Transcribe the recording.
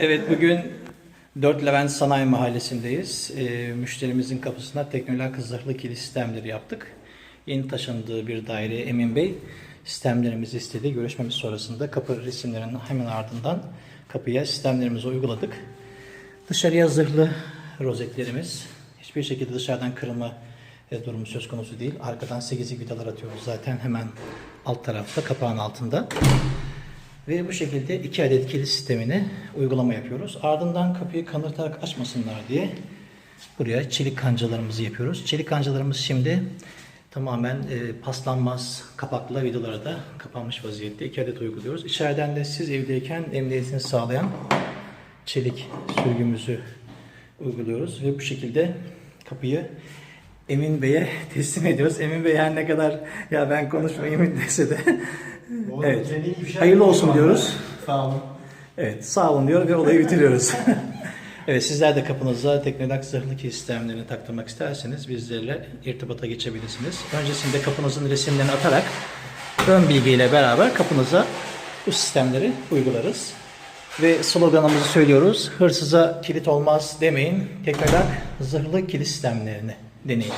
Evet bugün 4 Levent Sanayi Mahallesi'ndeyiz. Ee, müşterimizin kapısına teknolojik zırhlı kilit sistemleri yaptık. Yeni taşındığı bir daireye Emin Bey sistemlerimizi istedi. Görüşmemiz sonrasında kapı resimlerinin hemen ardından kapıya sistemlerimizi uyguladık. Dışarıya zırhlı rozetlerimiz. Hiçbir şekilde dışarıdan kırılma e, durumu söz konusu değil. Arkadan 8'lik vidalar atıyoruz zaten hemen alt tarafta kapağın altında. Ve bu şekilde iki adet kilit sistemini uygulama yapıyoruz. Ardından kapıyı kanırtarak açmasınlar diye buraya çelik kancalarımızı yapıyoruz. Çelik kancalarımız şimdi tamamen e, paslanmaz kapaklı vidalara da kapanmış vaziyette iki adet uyguluyoruz. İçeriden de siz evdeyken emniyetini sağlayan çelik sürgümüzü uyguluyoruz ve bu şekilde kapıyı Emin Bey'e teslim ediyoruz. Emin Bey her ne kadar ya ben konuşmayayım dese de Evet. Hayırlı olsun diyoruz. Sağ olun. Evet, sağ olun diyor ve olayı bitiriyoruz. evet, sizler de kapınıza Teknodak zırhlı sistemlerini taktırmak isterseniz bizlerle irtibata geçebilirsiniz. Öncesinde kapınızın resimlerini atarak ön bilgiyle beraber kapınıza bu sistemleri uygularız. Ve sloganımızı söylüyoruz. Hırsıza kilit olmaz demeyin. Teknodak zırhlı kilit sistemlerini deneyin.